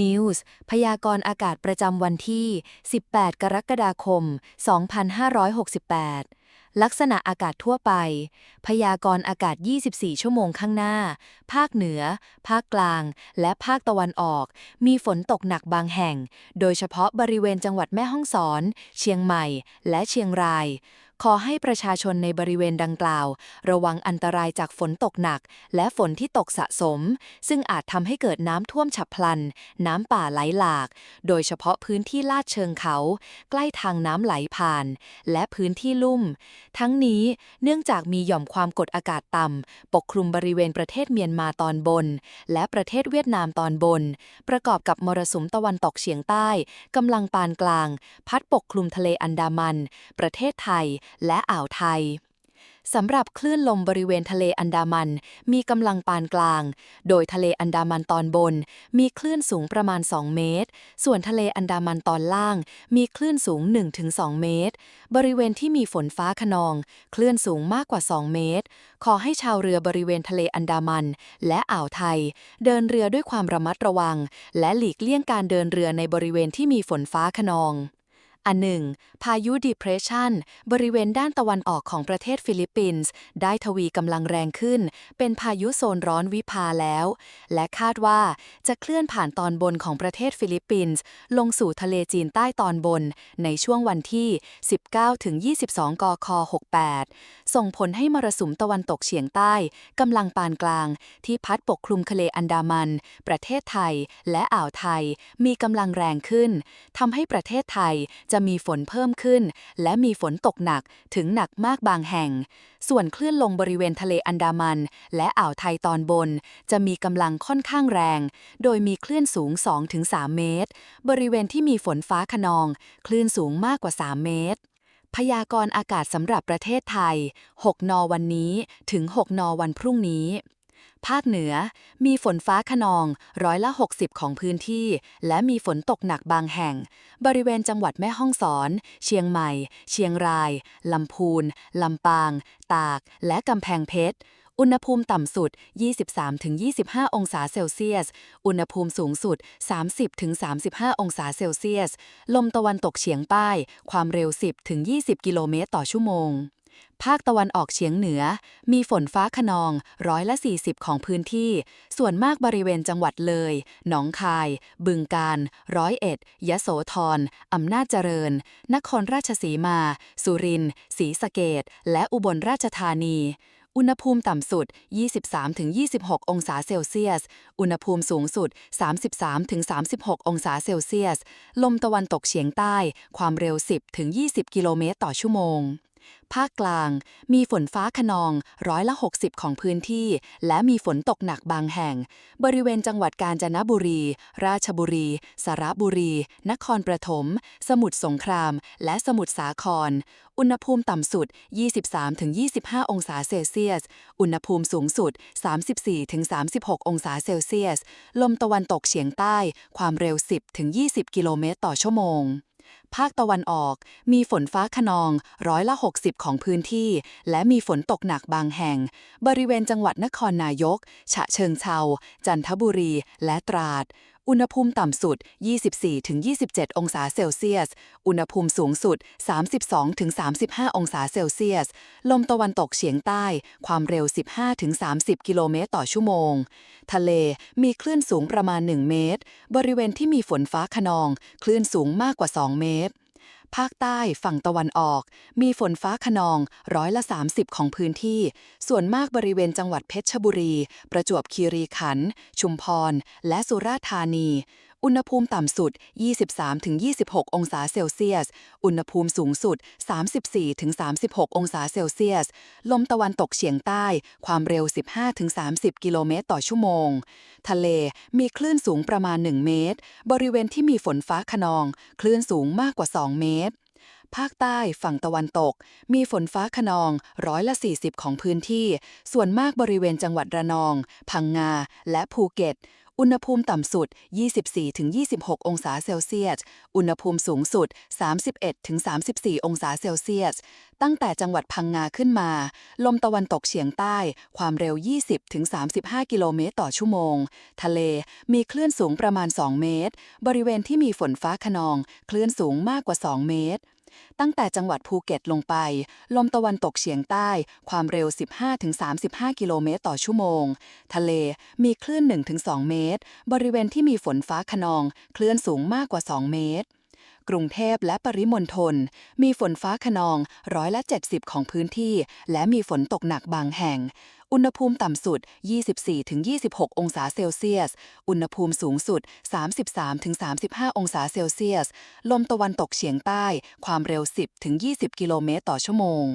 News พยากรณ์อากาศประจำวันที่ 18 กรกฎาคม 2568 ลักษณะอากาศทั่วไป พยากรณ์อากาศ 24 ชั่วโมงข้างหน้า ภาคเหนือ ภาคกลาง และภาคตะวันออก มีฝนตกหนักบางแห่ง โดยเฉพาะบริเวณจังหวัดแม่ฮ่องสอน เชียงใหม่ และเชียงราย ขอให้ประชาชนในบริเวณดังกล่าว ระวังอันตรายจากฝนตกหนัก และฝนที่ตกสะสม ซึ่งอาจทำให้เกิดน้ำท่วมฉับพลัน น้ำป่าไหลหลาก โดยเฉพาะพื้นที่ลาดเชิงเขา ใกล้ทางน้ำไหลผ่าน และพื้นที่ลุ่ม ทั้งนี้เนื่องจากมีหย่อมความกดอากาศต่ำปกคลุมบริเวณประเทศเมียนมาตอนบน และประเทศเวียดนามตอนบน ประกอบกับมรสุมตะวันตกเฉียงใต้กำลังปานกลาง พัดปกคลุมทะเลอันดามัน ประเทศไทยและอ่าวไทยสำหรับคลื่นลมบริเวณทะเลอันดามัน มีกำลังปานกลาง โดยทะเลอันดามันตอนบน มีคลื่นสูงประมาณ 2 เมตร ส่วนทะเลอันดามันตอนล่าง มีคลื่นสูง 1-2 เมตร บริเวณที่มีฝนฟ้าขนอง คลื่นสูงมากกว่า 2 เมตร ขอให้ชาวเรือบริเวณทะเลอันดามัน และอ่าวไทย เดินเรือด้วยความระมัดระวัง และหลีกเลี่ยงการเดินเรือในบริเวณที่มีฝนฟ้าขนอง อันหนึ่ง พายุ Depression บริเวณด้านตะวันออกของประเทศฟิลิปปินส์ได้ทวีกำลังแรงขึ้น เป็นพายุโซนร้อนวิภาแล้ว และคาดว่าจะเคลื่อนผ่านตอนบนของประเทศฟิลิปปินส์ลงสู่ทะเลจีนใต้ตอนบน ในช่วงวันที่ 19-22 กค 68 ส่งผลให้มรสุมตะวันตกเฉียงใต้กำลังปานกลาง ที่พัดปกคลุมทะเลอันดามัน ประเทศไทยและอ่าวไทยมีกำลังแรงขึ้นทำให้ประเทศไทยจะะมีฝนเพิ่มขึ้น และมีฝนตกหนักถึงหนักมากบางแห่ง ส่วนคลื่นลมบริเวณทะเลอันดามัน และอ่าวไทยตอนบน จะมีกำลังค่อนข้างแรง โดยมีคลื่นสูง 2-3 เมตร บริเวณที่มีฝนฟ้าขนอง คลื่นสูงมากกว่า 3 เมตรพยากรณ์อากาศสำหรับประเทศไทย 6 น วันนี้ ถึง 6 น วันพรุ่งนี้ ภาคเหนือ มีฝนฟ้าขนองร้อยละ 60 ของพื้นที่ และมีฝนตกหนักบางแห่ง บริเวณจังหวัดแม่ฮ่องสอน เชียงใหม่ เชียงราย ลำพูน ลำปาง ตาก และกำแพงเพชรอุณหภูมิต่ำสุด 23-25 องศาเซลเซียส อุณหภูมิสูงสุด 30-35 องศาเซลเซียส ลมตะวันตกเฉียงใต้ ความเร็ว 10-20 กิโลเมตรต่อชั่วโมง ภาคตะวันออกเฉียงเหนือ มีฝนฟ้าขนองร้อยละ 40 ของพื้นที่ ส่วนมากบริเวณจังหวัดเลย หนองคาย บึงกาฬร้อยเอ็ด ยะโสธร อำนาจเจริญ นครราชสีมา สุรินทร์ศรีสะเกดและอุบลราชธานี อุณหภูมิต่ำสุด 23-26 องศาเซลเซียส อุณหภูมิสูงสุด 33-36 องศาเซลเซียส ลมตะวันตกเฉียงใต้ ความเร็ว 10-20 กิโลเมตรต่อชั่วโมง ภาคกลางมีฝนฟ้าขนองร้อยละ 60 ของพื้นที่ และมีฝนตกหนักบางแห่ง บริเวณจังหวัดกาญจนบุรี ราชบุรี สระบุรี นครปฐม สมุทรสงคราม และสมุทรสาคร อุณหภูมิต่ำสุด 23-25 องศาเซลเซียส อุณหภูมิสูงสุด 34-36 องศาเซลเซียส ลมตะวันตกเฉียงใต้ ความเร็ว 10-20 กิโลเมตรต่อชั่วโมง ภาคตะวันออก มีฝนฟ้าขนองร้อยละ 60 ของพื้นที่ และมีฝนตกหนักบางแห่ง บริเวณจังหวัดนครนายก ฉะเชิงเทราจันทบุรี และตราด อุณหภูมิต่ำสุด 24-27 องศาเซลเซียส อุณหภูมิสูงสุด 32-35 องศาเซลเซียส ลมตะวันตกเฉียงใต้ ความเร็ว 15-30 กิโลเมตรต่อชั่วโมง ทะเลมีคลื่นสูงประมาณ 1 เมตร บริเวณที่มีฝนฟ้าขนอง คลื่นสูงมากกว่า 2 เมตร ภาคใต้ฝั่งตะวันออก มีฝนฟ้าขนองร้อยละ 30 ของพื้นที่ ส่วนมากบริเวณจังหวัดเพชรบุรี ประจวบคีรีขันธ์ชุมพร และสุราษฎร์ธานีอุณหภูมิต่ำสุด 23-26 องศาเซลเซียส อุณหภูมิสูงสุด 34-36 องศาเซลเซียส ลมตะวันตกเฉียงใต้ ความเร็ว 15-30 กิโลเมตรต่อชั่วโมง ทะเลมีคลื่นสูงประมาณ 1 เมตร บริเวณที่มีฝนฟ้าขนอง คลื่นสูงมากกว่า 2 เมตรภาคใต้ฝั่งตะวันตก มีฝนฟ้าขนองร้อยละ 40 ของพื้นที่ ส่วนมากบริเวณจังหวัดระนอง พังงา และภูเก็ต อุณหภูมิต่ำสุด 24-26 องศาเซลเซียส อุณหภูมิสูงสุด 31-34 องศาเซลเซียส ตั้งแต่จังหวัดพังงาขึ้นมา ลมตะวันตกเฉียงใต้ ความเร็ว 20-35 กิโลเมตรต่อชั่วโมง ทะเลมีคลื่นสูงประมาณ 2 เมตร บริเวณที่มีฝนฟ้าขนอง คลื่นสูงมากกว่า 2 เมตร ตั้งแต่จังหวัดภูเก็ตลงไป ลมตะวันตกเฉียงใต้ ความเร็ว 15-35 กิโลเมตรต่อชั่วโมง ทะเลมีคลื่น 1-2 เมตร บริเวณที่มีฝนฟ้าขนอง คลื่นสูงมากกว่า 2 เมตร กรุงเทพและปริมณฑลมีฝนฟ้าขนองร้อยละ 70 ของพื้นที่ และมีฝนตกหนักบางแห่ง อุณหภูมิต่ำสุด 24-26 องศาเซลเซียส อุณหภูมิสูงสุด 33-35 องศาเซลเซียส ลมตะวันตกเฉียงใต้ ความเร็ว 10-20 กิโลเมตรต่อชั่วโมง